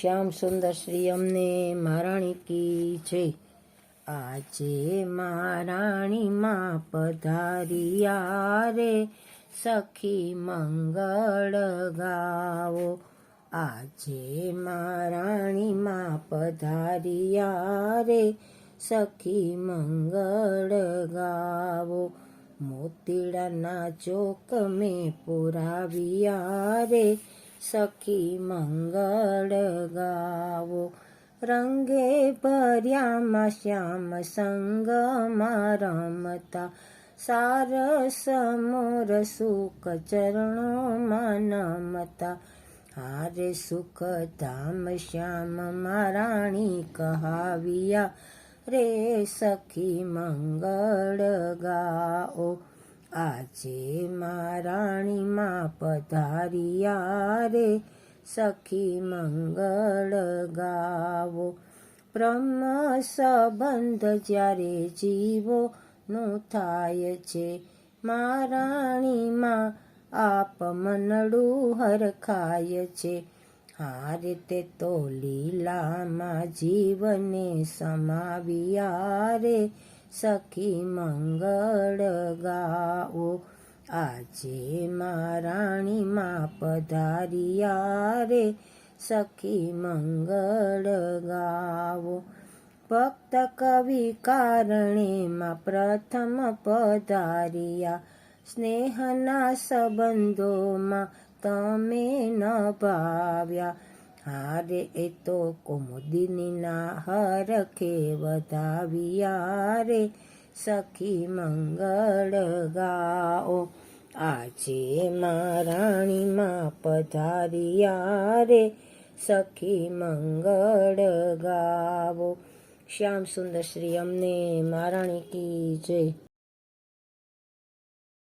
શ્યામ સુંદર શ્રી અમને મહારાણી કી છે. આજે મહારાણીમાં પધારિયા રે. સખી મંગળ ગાવો. આજે મહારાણીમાં પધારિયા રે. સખી મંગળ ગાવો. મોતીડાના ચોક મેં પુરાવ્યા રે. સખી મંગળ ગાવો રંગે ભર્યામાં શ્યામ સંગમાં રમતા સારસ મોર સુખ ચરણોમાં નમતા હારે સુખ ધામ શ્યામ મારાણી કહાવ્યા રે સખી મંગળ ગાઓ આજે મારાણીમાં પધારિયા રે, સખી મંગળ ગાવો. બ્રહ્મ સંબંધ જ્યારે જીવો નો થાય છે, મારાણીમાં આપ મનડું હરખાય છે. આ રીતે તો લીલામાં જીવને સમાવ્યા રે સખી મંગળ ગાઓ. આજે મારાણીમાં પધારિયા રે. સખી મંગળ ગાવો ભક્ત કવિ કારણેમાં પ્રથમ પધારિયા. સ્નેહના સંબંધોમાં તમે ન ભાવ્યા. હારે એ તો કુમુદિનીના હરખે વધાવ્યા રે સખી મંગળ ગાઓ. આજે મારાણીમાં પધાર્યા રે સખી મંગળ ગાવો શ્યામ સુંદર શ્રી અમને મહારાણી કી જય.